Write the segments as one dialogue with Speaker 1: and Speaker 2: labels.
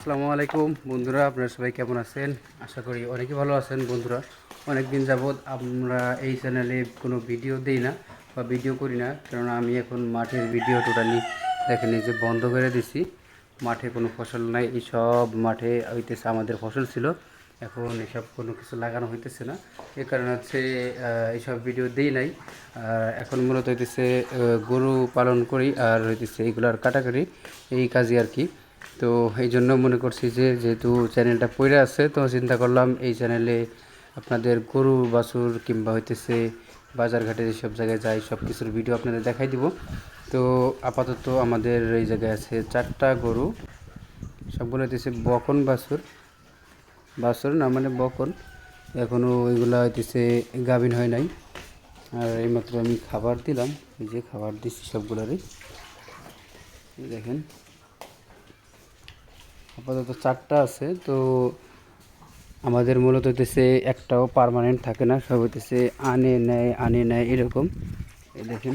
Speaker 1: আসসালামু আলাইকুম। বন্ধুরা, আপনারা সবাই কেমন আছেন? আশা করি অনেকে ভালো আছেন, বন্ধুরা। অনেক দিন যাবৎ আমরা এই চ্যানেলে কোনো ভিডিও দেই না বা ভিডিও করি না, কেননা আমি এখন মাঠের ভিডিও টোটালি দেখেন যে বন্ধ করে দিছি। মাঠে কোনো ফসল নাই, এই সব মাঠে হইতেছে আমাদের ফসল ছিল। এখন এসব কোনো কিছু লাগানো হইতেছে না। এ কারণে হচ্ছে এইসব ভিডিও দেই নাই। এখন মূলত হইতেছে গরু পালন করি আর হইতেছে এইগুলার কাটাকাটি, এই কাজই আর কি। তো এই জন্য মনে করছি যে, যেহেতু চ্যানেলটা পড়ে আছে, তো চিন্তা করলাম এই চ্যানেলে আপনাদের গরু, বাছুর কিংবা হইতেছে বাজারঘাটে যেসব জায়গায় যাই সব কিছুর ভিডিও আপনাদের দেখাই দিব। তো আপাতত আমাদের এই জায়গায় আছে চারটা গরু। সবগুলো হইতেছে বকন বাছুর। বাছুর না মানে বকন। এখনও ওইগুলা হইতেছে গাভিন হয় নাই। আর এইমাত্র আমি খাবার দিলাম। এই যে খাবার দিচ্ছি সবগুলোরই। দেখেন। আপাতত চারটা আছে, তো আমাদের মূলত হইতেছে একটাও পার্মানেন্ট থাকে না, সব হইতেছে আনে, নেয় আনে, নেয়, এরকম। এই দেখেন।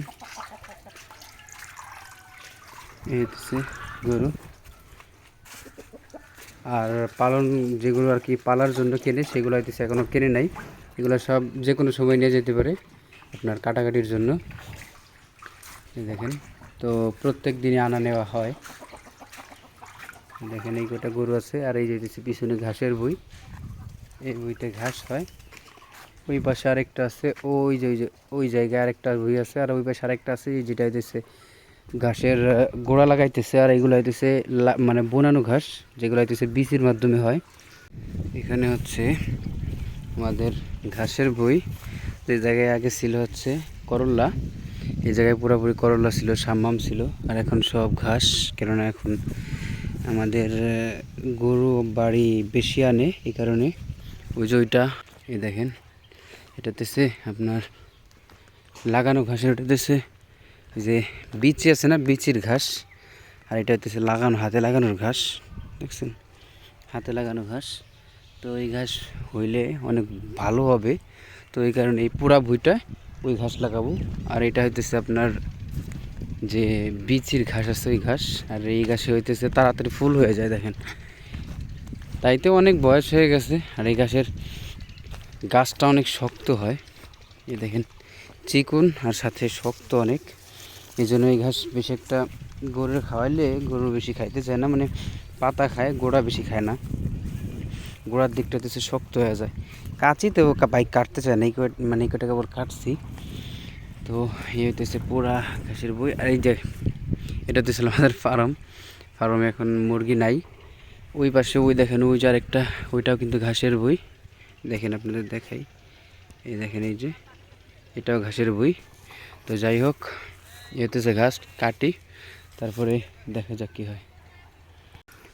Speaker 1: এই গরু। আর পালন যেগুলো আর কি পালার জন্য কেনে, সেগুলো হইতেছে এখনও কেনে নাই। এগুলো সব যে কোনো সময় নিয়ে যেতে পারে আপনার কাটাকাটির জন্য। দেখেন। তো প্রত্যেক দিনই আনা নেওয়া হয়। দেখেন, এই কটা গরু আছে, আর এই যে দেখছি পিছনে ঘাসের বই এই বইটা ঘাস হয়। ওই পাশে আরেকটা আছে, ওই যে ওই যে, ওই জায়গায় আরেকটা বই আছে, আর ওই পাশে আরেকটা আছে যেটা হইতেছে ঘাসের গোড়া লাগাইতেছে, আর এইগুলো হইতেছে মানে বোনানো ঘাস, যেগুলো হইতেছে বিচির মাধ্যমে হয়। এখানে হচ্ছে আমাদের ঘাসের বই যে জায়গায় আগে ছিল হচ্ছে করল্লা এই জায়গায় পুরোপুরি করল্লা ছিল, সাম্মাম ছিল, আর এখন সব ঘাস, কেননা এখন আমাদের গরু বাড়ি বেশি আনে এই কারণে। ওই যে ওইটা, এই দেখেন, এটাতেছে আপনার লাগানো ঘাসের ওটাতেছে যে বিচি আছে না, বিচির ঘাস, আর এটা হচ্ছে লাগানো, হাতে লাগানোর ঘাস, দেখছেন? হাতে লাগানো ঘাস। তো এই ঘাস হইলে অনেক ভালো হবে। তো এই কারণে এই পুরা ভুইটা ওই ঘাস লাগাবো। আর এটা হইতেছে আপনার যে বিচির ঘাস আছে, ওই ঘাস। আর এই ঘাসে হইতেছে তাড়াতাড়ি ফুল হয়ে যায়, দেখেন। তাইতে অনেক বয়স হয়ে গেছে, আর এই ঘাসের গাছটা অনেক শক্ত হয়। এই দেখেন, চিকুন আর সাথে শক্ত অনেক। এই জন্য এই ঘাস বেশি একটা গরুর খাওয়াইলে গরু বেশি খাইতে চায় না মানে পাতা খায়, গোড়া বেশি খায় না। গোড়ার দিকটা হচ্ছে শক্ত হয়ে যায়। কাচিতেও বাইক কাটতে চায় না, এই মানে এই কটা কেবল কাটছি। তো এই হইতেছে পুরা ঘাসের বই। আর এই যে, এটা হচ্ছে আমাদের ফার্ম। ফার্মে এখন মুরগি নাই। ওই পাশে ওই দেখেন, ওই যে আরেকটা, ওইটাও কিন্তু ঘাসের বই। দেখেন আপনাদের দেখাই। এই দেখেন এই যে, এটাও ঘাসের বই। তো যাই হোক এ হতেছে ঘাস, কাটি। তারপরে দেখা যাক কী হয়।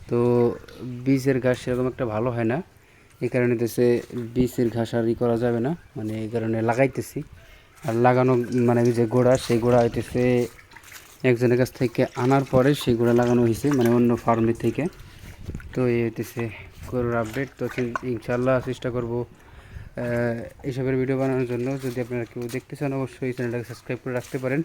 Speaker 1: তো বীজের ঘাস সেরকম একটা ভালো হয় না। এই কারণে হতেছে বীজের ঘাস আর ই করা যাবে না। মানে এই কারণে লাগাইতেছি। আর লাগানো মানে যে গোড়া, সেই গোড়া হইতেছে একজনের কাছ থেকে আনার পরে সেই গোড়া লাগানো হয়েছে মানে অন্য ফার্মের থেকে। তো এই হইতেছে গরুর আপডেট তো ইনশাল্লাহ চেষ্টা করব এইসবের ভিডিও বানানোর জন্য। যদি আপনারা কেউ দেখতে চান, অবশ্যই চ্যানেলটাকে সাবস্ক্রাইব করে রাখতে পারেন।